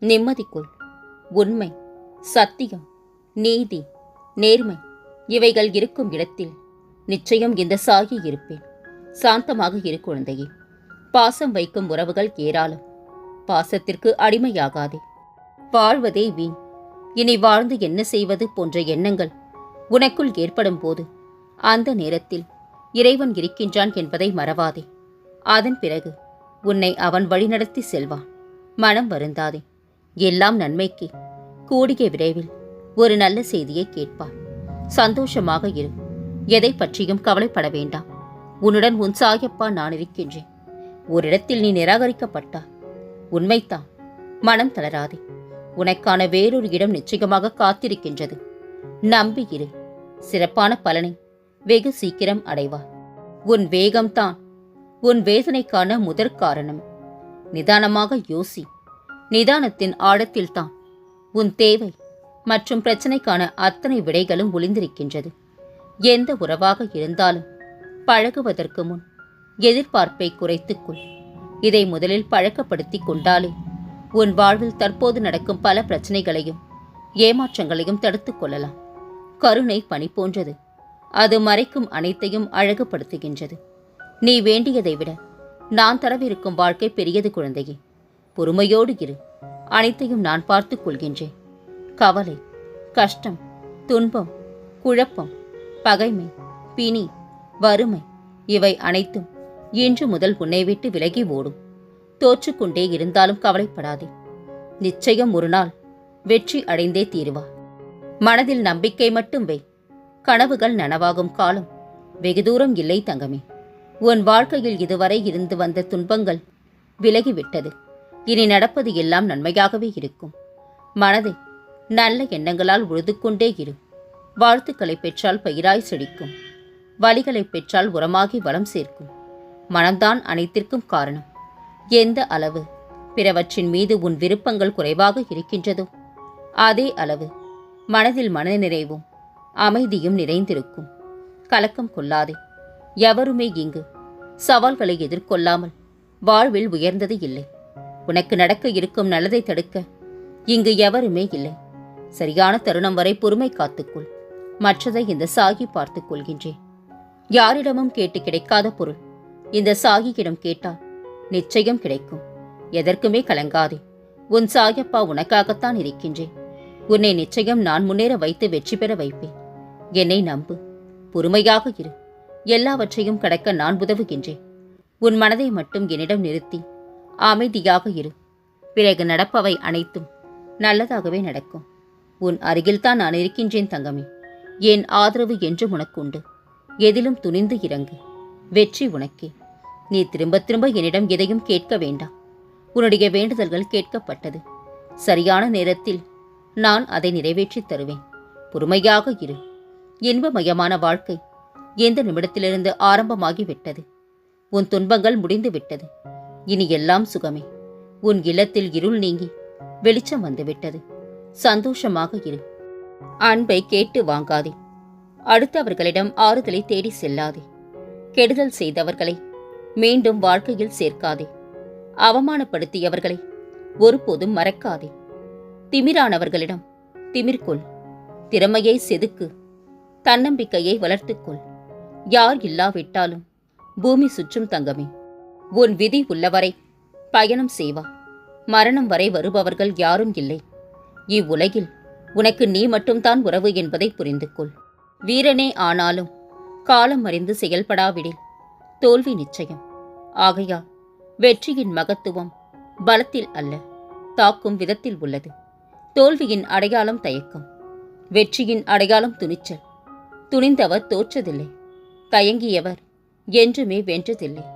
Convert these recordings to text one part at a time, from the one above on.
நிம்மதிக்குள் உண்மை சத்தியம் நீதி நேர்மை இவைகள் இருக்கும் இடத்தில் நிச்சயம் இந்த சாகி இருப்பேன். சாந்தமாக இரு குழந்தையே. பாசம் வைக்கும் உறவுகள் ஏராளம். பாசத்திற்கு அடிமையாகாதே. வாழ்வதே வீண். இனி வாழ்ந்து என்ன செய்வது போன்ற எண்ணங்கள் உனக்குள் ஏற்படும் போது அந்த நேரத்தில் இறைவன் இருக்கின்றான் என்பதை மறவாதே. அதன் பிறகு உன்னை அவன் வழிநடத்தி செல்வான். மனம் வருந்தாதே. எல்லாம் நன்மைக்கு. கூடிய விரைவில் ஒரு நல்ல செய்தியை கேட்பார். சந்தோஷமாக இரு. எதை பற்றியும் கவலைப்பட வேண்டாம். உன்னுடன் உன் சாயப்பா நான் இருக்கின்றேன். ஓரிடத்தில் நீ நிராகரிக்கப்பட்டாய். உண்மைத்தான் மனம் தளராதே. உனக்கான வேறொரு இடம் நிச்சயமாக காத்திருக்கின்றது. நம்பி இரு. சிறப்பான பலனை வெகு சீக்கிரம் அடைவாய். உன் வேகம்தான். உன் வேதனைக்கான முதற் காரணம். நிதானமாக யோசி. நிதானத்தின் ஆழத்தில்தான். உன் தேவை மற்றும் பிரச்சனைக்கான அத்தனை விடைகளும் ஒளிந்திருக்கின்றது. எந்த உறவாக இருந்தாலும் பழகுவதற்கு முன் எதிர்பார்ப்பை குறைத்துக்கொள் இதை முதலில் பழக்கப்படுத்திக் கொண்டாலே உன் வாழ்வில் தற்போது நடக்கும் பல பிரச்சனைகளையும் ஏமாற்றங்களையும் தடுத்துக் கொள்ளலாம். கருணை பணி போன்றது. அது மறைக்கும் அனைத்தையும் அழகுபடுத்துகின்றது. நீ வேண்டியதை விட நான் தரவிருக்கும் வாழ்க்கை பெரியது குழந்தையே. பொறுமையோடு இரு. அனைத்தையும் நான் பார்த்துக் கொள்கின்றேன். கவலை கஷ்டம் துன்பம் குழப்பம் பகைமை பிணி வறுமை இவை அனைத்தும் இன்று முதல் உன்னை விட்டு விலகி ஓடும். தோற்றுக்கொண்டே இருந்தாலும் கவலைப்படாதே. நிச்சயம் ஒரு நாள் வெற்றி அடைந்தே தீருவா. மனதில் நம்பிக்கை மட்டும் வை. கனவுகள் நனவாகும் காலம். வெகு தூரம் இல்லை தங்கமே. உன் வாழ்க்கையில் இதுவரை இருந்து வந்த துன்பங்கள் விலகிவிட்டது. இனி நடப்பது எல்லாம் நன்மையாகவே இருக்கும். மனதை நல்ல எண்ணங்களால் உழுது கொண்டே இரு. வாழ்த்துக்களை பெற்றால் பயிராய் செழிக்கும். வழிகளை பெற்றால் உரமாகி வளம் சேர்க்கும். மனம்தான் அனைத்திற்கும் காரணம். எந்த அளவு பிறவற்றின் மீது உன் விருப்பங்கள் குறைவாக இருக்கின்றதோ அதே அளவு மனதில் மனநிறைவும் அமைதியும் நிறைந்திருக்கும். கலக்கம் கொள்ளாதே. எவருமே இங்கு சவால்களை எதிர்கொள்ளாமல் வாழ்வில் உயர்ந்தது இல்லை. உனக்கு நடக்க இருக்கும் நல்லதை தடுக்க. இங்கு எவருமே இல்லை. சரியான தருணம் வரை பொறுமை காத்துக்கொள். மற்றதை இந்த சாகி பார்த்துக் கொள்கின்றேன். யாரிடமும் கேட்டு கிடைக்காத பொருள். இந்த சாகியிடம் கேட்டால் நிச்சயம் கிடைக்கும். எதற்குமே கலங்காதே. உன் சாயப்பா உனக்காகத்தான் இருக்கின்றேன். உன்னை நிச்சயம் நான் முன்னேற வைத்து வெற்றி பெற வைப்பேன். என்னை நம்பு. பொறுமையாக இரு. எல்லாவற்றையும் கடக்க நான் உதவுகின்றேன். உன் மனதை மட்டும் என்னிடம் நிறுத்தி அமைதியாக இரு. பிறகு நடப்பவை அனைத்தும் நல்லதாகவே நடக்கும். உன் அருகில்தான் நான் இருக்கின்றேன் தங்கமே. என் ஆதரவு என்றும் உனக்குண்டு. எதிலும் துணிந்து இறங்கு. வெற்றி உனக்கே. நீ திரும்ப திரும்ப என்னிடம் எதையும் கேட்க வேண்டாம். உன்னுடைய வேண்டுதல்கள் கேட்கப்பட்டது. சரியான நேரத்தில் நான் அதை நிறைவேற்றித் தருவேன். பொறுமையாக இரு. இன்பமயமான வாழ்க்கை எந்த நிமிடத்திலிருந்து ஆரம்பமாகிவிட்டது? உன் துன்பங்கள் முடிந்து விட்டது இனி எல்லாம் சுகமே. உன் இல்லத்தில் இருள் நீங்கி வெளிச்சம் வந்துவிட்டது. சந்தோஷமாக இரு. அன்பை கேட்டு வாங்காதே. அடுத்தவர்களிடம் ஆறுதலை தேடி செல்லாதே. கெடுதல் செய்தவர்களை மீண்டும் வாழ்க்கையில் சேர்க்காதே. அவமானப்படுத்தியவர்களை ஒருபோதும் மறக்காதே. திமிரானவர்களிடம் திமிர்கொள். திறமையை செதுக்கு. தன்னம்பிக்கையை வளர்த்துக்கொள். யார் இல்லாவிட்டாலும் பூமி சுற்றும் தங்கமே. உன் விதி உள்ளவரை. பயணம் செய்வா. மரணம் வரை வருபவர்கள் யாரும் இல்லை. இவ்வுலகில் உனக்கு நீ மட்டும்தான் உறவு என்பதை புரிந்து கொள் வீரனே ஆனாலும் காலம் அறிந்து செயல்படாவிடில். தோல்வி நிச்சயம். ஆகையால் வெற்றியின் மகத்துவம் பலத்தில் அல்ல தாக்கும் விதத்தில் உள்ளது. தோல்வியின் அடையாளம் தயக்கம். வெற்றியின் அடையாளம் துணிச்சல். துணிந்தவர் தோற்றதில்லை. தயங்கியவர் என்றுமே வென்றதில்லை.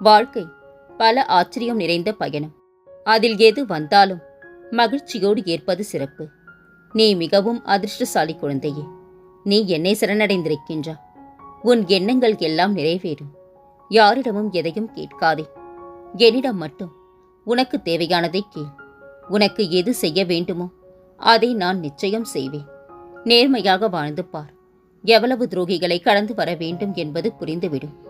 வாழ்க்கை பல ஆச்சரியம் நிறைந்த பயணம். அதில் எது வந்தாலும் மகிழ்ச்சியோடு ஏற்பது சிறப்பு. நீ மிகவும் அதிர்ஷ்டசாலி குழந்தையே. நீ என்னை சரணடைந்திருக்கின்றா. உன் எண்ணங்கள் எல்லாம் நிறைவேறும். யாரிடமும் எதையும் கேட்காதே. என்னிடம் மட்டும் உனக்கு தேவையானதை கேள். உனக்கு எது செய்ய வேண்டுமோ அதை நான் நிச்சயம் செய்வேன். நேர்மையாக வாழ்ந்து பார். எவ்வளவு துரோகிகளை கடந்து வர வேண்டும் என்பது புரிந்துவிடும்.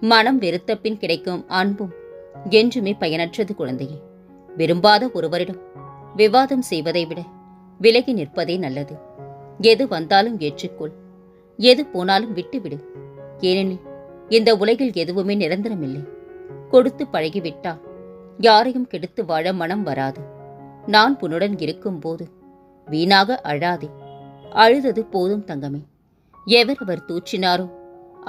மனம் வெறுத்த பின் கிடைக்கும் அன்பும் என்றுமே பயனற்றது குழந்தையே. விரும்பாத ஒருவரிடம் விவாதம் செய்வதை விட விலகி நிற்பதே நல்லது. எது வந்தாலும் ஏற்றுக்கொள். எது போனாலும் விட்டுவிடு. ஏனெனில் இந்த உலகில் எதுவுமே நிரந்தரமில்லை. கொடுத்து பழகிவிட்டால் யாரையும் கெடுத்து வாழ மனம் வராது. நான் உன்னுடன் இருக்கும்போது வீணாக அழாதே. அழுதது போதும் தங்கமே. எவர் அவர் தூற்றினாரோ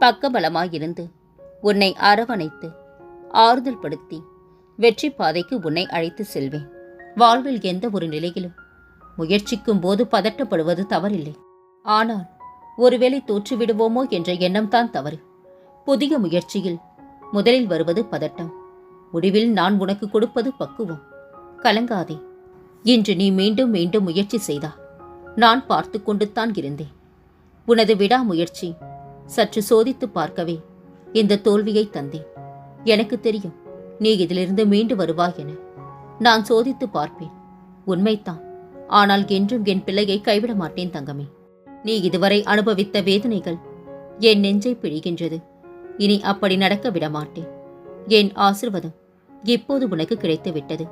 பக்கபலமாயிருந்து உன்னை அரவணைத்து ஆறுதல் படுத்தி வெற்றி பாதைக்கு உன்னை அழைத்து செல்வேன். வாழ்வில் எந்த ஒரு நிலையிலும் முயற்சிக்கும் போது பதட்டப்படுவது தவறில்லை. ஆனால் ஒருவேளை தோற்றுவிடுவோமோ என்ற எண்ணம்தான் தவறு. புதிய முயற்சியில் முதலில் வருவது பதட்டம். முடிவில் நான் உனக்கு கொடுப்பது பக்குவம். கலங்காதே. இன்று நீ மீண்டும் மீண்டும் முயற்சி செய்தா. நான் பார்த்து கொண்டுத்தான் இருந்தேன். உனது விடாமுயற்சி சற்று சோதித்து பார்க்கவே இந்த தோல்வியை தந்தேன். எனக்கு தெரியும் நீ இதிலிருந்து மீண்டு வருவாய் என. நான் சோதித்து பார்ப்பேன். உண்மைத்தான் ஆனால் என்றும் என் பிள்ளையை கைவிட மாட்டேன் தங்கமே. நீ இதுவரை அனுபவித்த வேதனைகள் என் நெஞ்சை பிழிகின்றது. இனி அப்படி நடக்க விட மாட்டேன். என் ஆசிர்வாதம் இப்போது உனக்கு கிடைத்து விட்டது.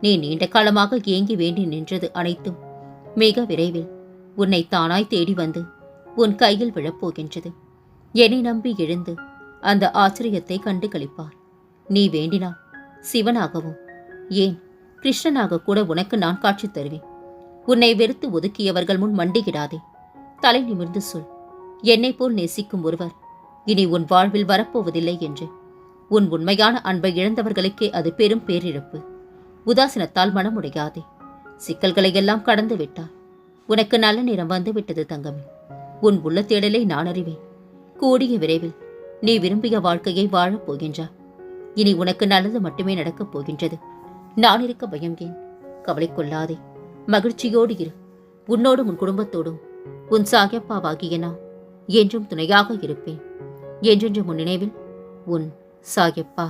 நீ நீண்ட காலமாக ஏங்கி வேண்டி நின்றது அனைத்தும் மிக விரைவில் உன்னை தானாய் தேடி வந்து உன் கையில் விழப்போகின்றது. என்னை நம்பி எழுந்து அந்த ஆச்சரியத்தை கண்டு களிப்பார். நீ வேண்டினால் சிவனாகவும் ஏன் கிருஷ்ணனாக கூட உனக்கு நான் காட்சி தருவேன். உன்னை வெறுத்து ஒதுக்கியவர்கள் முன் மண்டிகிடாதே. தலை நிமிர்ந்து சொல் என்னைப் போல் நேசிக்கும் ஒருவர் இனி உன் வாழ்வில் வரப்போவதில்லை என்று. உன் உண்மையான அன்பை இழந்தவர்களுக்கே அது பெரும் பேரிழப்பு. உதாசீனத்தால் மனமுடையாதே. சிக்கல்களை எல்லாம் கடந்து விட்டார். உனக்கு நல்ல நேரம் வந்து விட்டது தங்கமே. உன் உள்ள தேடலை நான் அறிவேன். கூடிய விரைவில் நீ விரும்பிய வாழ்க்கையை வாழப் போகின்றாய். இனி உனக்கு நல்லது மட்டுமே நடக்கப் போகின்றது. நான் இருக்க பயம் ஏன்? கவலை கொள்ளாதே. மகிழ்ச்சியோடு இரு. உன்னோடும் உன் குடும்பத்தோடும் உன் சாயப்பாவாகிய நான் என்றும் துணையாக இருப்பேன். என்றென்று முன் நினைவில் உன் சாயப்பா